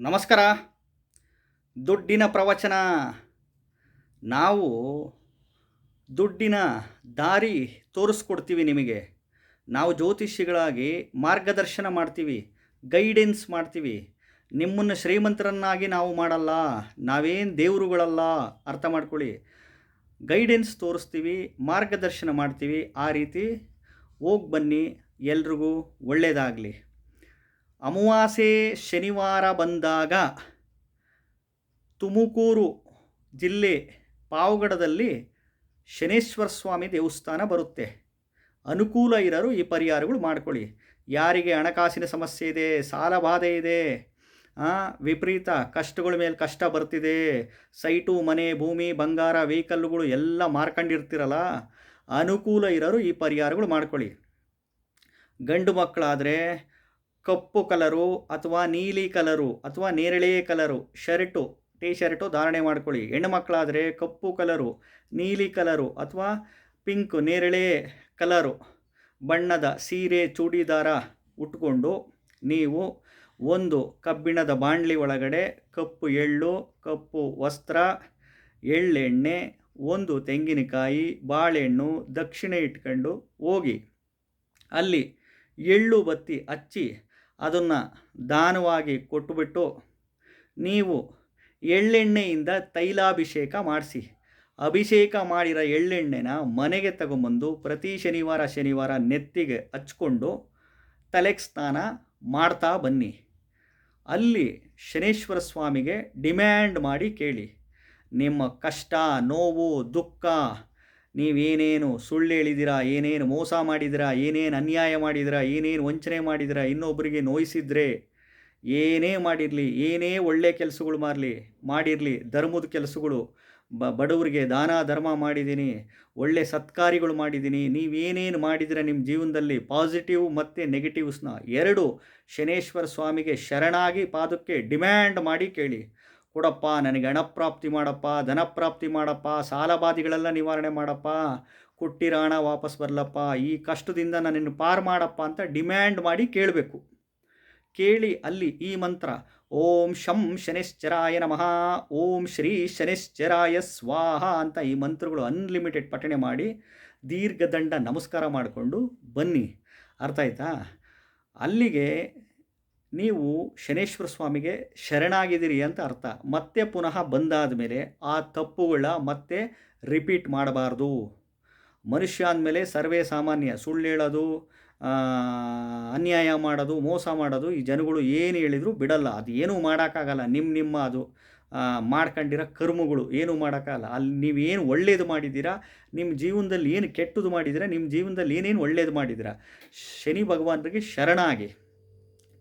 ನಮಸ್ಕಾರ. ದುಡ್ಡಿನ ಪ್ರವಚನ. ನಾವು ದುಡ್ಡಿನ ದಾರಿ ತೋರಿಸ್ಕೊಡ್ತೀವಿ ನಿಮಗೆ. ನಾವು ಜ್ಯೋತಿಷಿಗಳಾಗಿ ಮಾರ್ಗದರ್ಶನ ಮಾಡ್ತೀವಿ, ಗೈಡೆನ್ಸ್ ಮಾಡ್ತೀವಿ. ನಿಮ್ಮನ್ನು ಶ್ರೀಮಂತರನ್ನಾಗಿ ನಾವು ಮಾಡಲ್ಲ, ನಾವೇನು ದೇವರುಗಳಲ್ಲ ಅರ್ಥ ಮಾಡ್ಕೊಳ್ಳಿ. ಗೈಡೆನ್ಸ್ ತೋರಿಸ್ತೀವಿ, ಮಾರ್ಗದರ್ಶನ ಮಾಡ್ತೀವಿ. ಆ ರೀತಿ ಹೋಗಿ ಬನ್ನಿ, ಎಲ್ರಿಗೂ ಒಳ್ಳೆಯದಾಗಲಿ ಅಮಾವಾಸ್ಯೆ ಶನಿವಾರ ಬಂದಾಗ ತುಮಕೂರು ಜಿಲ್ಲೆ ಪಾವಗಡದಲ್ಲಿ ಶನೇಶ್ವರ ಸ್ವಾಮಿ ದೇವಸ್ಥಾನ ಬರುತ್ತೆ. ಅನುಕೂಲ ಇರೋರು ಈ ಪರಿಹಾರಗಳು ಮಾಡ್ಕೊಳ್ಳಿ. ಯಾರಿಗೆ ಹಣಕಾಸಿನ ಸಮಸ್ಯೆ ಇದೆ, ಸಾಲ ಬಾಧೆ ಇದೆ ವಿಪರೀತ ಕಷ್ಟಗಳ ಮೇಲೆ ಕಷ್ಟ ಬರ್ತಿದೆ, ಸೈಟು, ಮನೆ, ಭೂಮಿ, ಬಂಗಾರ, ವೆಹಿಕಲ್ಗಳು ಎಲ್ಲ ಮಾರ್ಕೊಂಡಿರ್ತಿರಲ್ಲ, ಅನುಕೂಲ ಇರೋರು ಈ ಪರಿಹಾರಗಳು ಮಾಡ್ಕೊಳ್ಳಿ. ಗಂಡು ಮಕ್ಕಳಾದರೆ ಕಪ್ಪು ಕಲರು ಅಥವಾ ನೀಲಿ ಕಲರು ಅಥವಾ ನೇರಳೆ ಕಲರು, ಶರ್ಟು, ಟೀ ಶರ್ಟು ಧಾರಣೆ ಮಾಡ್ಕೊಳ್ಳಿ. ಹೆಣ್ಣು ಮಕ್ಕಳಾದರೆ ಕಪ್ಪು ಕಲರು, ನೀಲಿ ಕಲರು ಅಥವಾ ಪಿಂಕ್, ನೇರಳೆ ಕಲರು. ಬಣ್ಣದ ಸೀರೆ, ಚೂಡಿದಾರ ಉಟ್ಕೊಂಡು ನೀವು ಒಂದು ಕಬ್ಬಿಣದ ಬಾಣಲಿ ಒಳಗಡೆ ಕಪ್ಪು ಎಳ್ಳು, ಕಪ್ಪು ವಸ್ತ್ರ, ಎಳ್ಳೆಣ್ಣೆ, ಒಂದು ತೆಂಗಿನಕಾಯಿ, ಬಾಳೆಹಣ್ಣು ದಕ್ಷಿಣೆ ಇಟ್ಕೊಂಡು ಹೋಗಿ. ಅಲ್ಲಿ ಎಳ್ಳು ಬತ್ತಿ ಹಚ್ಚಿ ಅದನ್ನು ದಾನವಾಗಿ ಕೊಟ್ಟುಬಿಟ್ಟು ನೀವು ಎಳ್ಳೆಣ್ಣೆಯಿಂದ ತೈಲಾಭಿಷೇಕ ಮಾಡಿಸಿ. ಅಭಿಷೇಕ ಮಾಡಿರೋ ಎಳ್ಳೆಣ್ಣೆನ ಮನೆಗೆ ತಗೊಂಬಂದು ಪ್ರತಿ ಶನಿವಾರ ಶನಿವಾರ ನೆತ್ತಿಗೆ ಹಚ್ಕೊಂಡು ತಲೆಗೆ ಸ್ನಾನ ಮಾಡ್ತಾ ಬನ್ನಿ. ಅಲ್ಲಿ ಶನೇಶ್ವರ ಸ್ವಾಮಿಗೆ ಡಿಮ್ಯಾಂಡ್ ಮಾಡಿ ಕೇಳಿ. ನಿಮ್ಮ ಕಷ್ಟ, ನೋವು, ದುಃಖ ನೀವೇನೇನು ಸುಳ್ಳು ಹೇಳಿದಿರಾ, ಏನೇನು ಮೋಸ ಮಾಡಿದಿರಾ, ಏನೇನು ಅನ್ಯಾಯ ಮಾಡಿದಿರಾ, ಏನೇನು ವಂಚನೆ ಮಾಡಿದಿರಾ ಇನ್ನೊಬ್ಬರಿಗೆ ನೋಯಿಸಿದ್ರೆ ಏನೇ ಮಾಡಿರಲಿ, ಏನೇ ಒಳ್ಳೆ ಕೆಲಸಗಳು ಮಾಡಲಿ, ಮಾಡಿರಲಿ, ಧರ್ಮದ ಕೆಲಸಗಳು, ಬ, ಬಡವರಿಗೆ ದಾನ, ಧರ್ಮ ಮಾಡಿದ್ದೀನಿ, ಒಳ್ಳೆ ಸತ್ಕಾರಿಗಳು ಮಾಡಿದ್ದೀನಿ, ನೀವೇನೇನು ಮಾಡಿದರೆ ನಿಮ್ಮ ಜೀವನದಲ್ಲಿ ಪಾಸಿಟಿವ್ ಮತ್ತು ನೆಗೆಟಿವ್ಸ್ನ ಎರಡು ಶನೇಶ್ವರ ಸ್ವಾಮಿಗೆ ಶರಣಾಗಿ ಪಾದಕ್ಕೆ ಡಿಮ್ಯಾಂಡ್ ಮಾಡಿ ಕೇಳಿ. ಕೊಡಪ್ಪ, ನನಗೆ ಹಣಪ್ರಾಪ್ತಿ ಮಾಡಪ್ಪ ಧನಪ್ರಾಪ್ತಿ ಮಾಡಪ್ಪ ಸಾಲಬಾಧಿಗಳೆಲ್ಲ ನಿವಾರಣೆ ಮಾಡಪ್ಪ, ಕೊಟ್ಟಿರೋ ಹಣ ವಾಪಸ್ ಬರಲಪ್ಪ, ಈ ಕಷ್ಟದಿಂದ ನನ್ನನ್ನು ಪಾರು ಮಾಡಪ್ಪ ಅಂತ ಡಿಮ್ಯಾಂಡ್ ಮಾಡಿ ಕೇಳಬೇಕು. ಕೇಳಿ ಅಲ್ಲಿ ಈ ಮಂತ್ರ, ಓಂ ಶಂ ಶನಿಶ್ಚರಾಯ ನಮಃ, ಓಂ ಶ್ರೀ ಶನಿಶ್ಚರಾಯ ಸ್ವಾಹ ಅಂತ ಈ ಮಂತ್ರಗಳು ಅನ್ಲಿಮಿಟೆಡ್ ಪಠಣೆ ಮಾಡಿ ದೀರ್ಘದಂಡ ನಮಸ್ಕಾರ ಮಾಡಿಕೊಂಡು ಬನ್ನಿ. ಅರ್ಥ ಆಯ್ತಾ? ಅಲ್ಲಿಗೆ ನೀವು ಶನೇಶ್ವರ ಸ್ವಾಮಿಗೆ ಶರಣಾಗಿದ್ದೀರಿ ಅಂತ ಅರ್ಥ. ಮತ್ತೆ ಪುನಃ ಬಂದಾದ ಮೇಲೆ ಆ ತಪ್ಪುಗಳ ಮತ್ತೆ ರಿಪೀಟ್ ಮಾಡಬಾರ್ದು. ಮನುಷ್ಯ ಅಂದಮೇಲೆ ಸರ್ವೇ ಸಾಮಾನ್ಯ. ಸುಳ್ಳು ಹೇಳೋದು ಅನ್ಯಾಯ ಮಾಡೋದು, ಮೋಸ ಮಾಡೋದು ಈ ಜನಗಳು ಏನು ಹೇಳಿದರೂ ಬಿಡಲ್ಲ. ಅದು ಏನೂ ಮಾಡೋಕ್ಕಾಗಲ್ಲ. ನಿಮ್ಮ ನಿಮ್ಮ ಅದು ಮಾಡ್ಕೊಂಡಿರೋ ಕರ್ಮಗಳು ಏನೂ ಮಾಡೋಕ್ಕಾಗಲ್ಲ. ಅಲ್ಲಿ ನೀವೇನು ಒಳ್ಳೇದು ಮಾಡಿದ್ದೀರಾ, ನಿಮ್ಮ ಜೀವನದಲ್ಲಿ ಏನು ಕೆಟ್ಟದು ಮಾಡಿದ್ದೀರಾ, ನಿಮ್ಮ ಜೀವನದಲ್ಲಿ ಏನೇನು ಒಳ್ಳೇದು ಮಾಡಿದ್ದೀರಾ, ಶನಿ ಭಗವಾನರಿಗೆ ಶರಣಾಗಿ.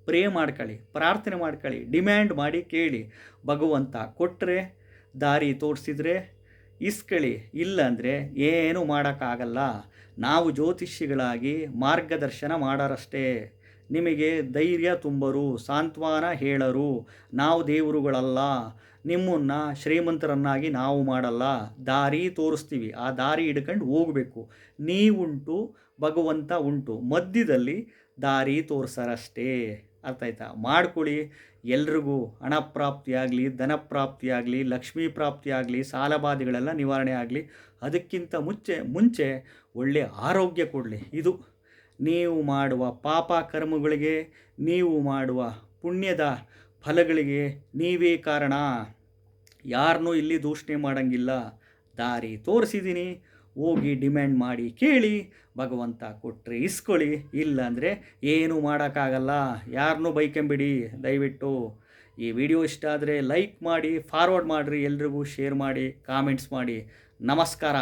ಪ್ರೇ ಮಾಡ್ಕೊಳ್ಳಿ ಪ್ರಾರ್ಥನೆ ಮಾಡ್ಕೊಳ್ಳಿ ಡಿಮ್ಯಾಂಡ್ ಮಾಡಿ ಕೇಳಿ, ಭಗವಂತ ಕೊಟ್ಟರೆ ದಾರಿ ತೋರಿಸಿದ್ರೆ, ಇಸ್ಕಳಿ ಇಲ್ಲ ಏನೂ ಮಾಡೋಕ್ಕಾಗಲ್ಲ. ನಾವು ಜ್ಯೋತಿಷಿಗಳಾಗಿ ಮಾರ್ಗದರ್ಶನ ಮಾಡೋರಷ್ಟೇ. ನಿಮಗೆ ಧೈರ್ಯ ತುಂಬರು, ಸಾಂತ್ವನ ಹೇಳರು. ನಾವು ದೇವರುಗಳಲ್ಲ, ನಿಮ್ಮನ್ನು ಶ್ರೀಮಂತರನ್ನಾಗಿ ನಾವು ಮಾಡಲ್ಲ. ದಾರಿ ತೋರಿಸ್ತೀವಿ, ಆ ದಾರಿ ಹಿಡ್ಕೊಂಡು ಹೋಗಬೇಕು. ನೀವುಂಟು, ಭಗವಂತ ಉಂಟು. ಮಧ್ಯದಲ್ಲಿ ದಾರಿ ತೋರಿಸರಷ್ಟೇ. ಅರ್ಥ ಆಯ್ತಾ ಮಾಡ್ಕೊಳ್ಳಿ ಎಲ್ರಿಗೂ ಹಣ ಪ್ರಾಪ್ತಿಯಾಗಲಿ ಧನ ಪ್ರಾಪ್ತಿಯಾಗಲಿ ಲಕ್ಷ್ಮೀ ಪ್ರಾಪ್ತಿಯಾಗಲಿ ಸಾಲಬಾಧೆಗಳೆಲ್ಲ ನಿವಾರಣೆ ಆಗಲಿ, ಅದಕ್ಕಿಂತ ಮುಂಚೆ ಮುಂಚೆ ಒಳ್ಳೆಯ ಆರೋಗ್ಯ ಕೊಡಲಿ. ಇದು ನೀವು ಮಾಡುವ ಪಾಪ ಕರ್ಮಗಳಿಗೆ, ನೀವು ಮಾಡುವ ಪುಣ್ಯದ ಫಲಗಳಿಗೆ ನೀವೇ ಕಾರಣ. ಯಾರನ್ನೂ ಇಲ್ಲಿ ದೂಷಣೆ ಮಾಡೋಂಗಿಲ್ಲ. ದಾರಿ ತೋರಿಸಿದ್ದೀನಿ. ಹೋಗಿ ಡಿಮ್ಯಾಂಡ್ ಮಾಡಿ ಕೇಳಿ, ಭಗವಂತ ಕೊಟ್ಟರೆ ಇಸ್ಕೊಳ್ಳಿ, ಇಲ್ಲಾಂದರೆ ಏನೂ ಮಾಡೋಕ್ಕಾಗಲ್ಲ ಯಾರನ್ನೂ ಬೈಕೊಂಬಿಡಿ, ದಯವಿಟ್ಟು. ಈ ವಿಡಿಯೋ ಇಷ್ಟ ಆದರೆ ಲೈಕ್ ಮಾಡಿ, ಫಾರ್ವರ್ಡ್ ಮಾಡಿರಿ ಎಲ್ರಿಗೂ, ಶೇರ್ ಮಾಡಿ, ಕಾಮೆಂಟ್ಸ್ ಮಾಡಿ. ನಮಸ್ಕಾರ.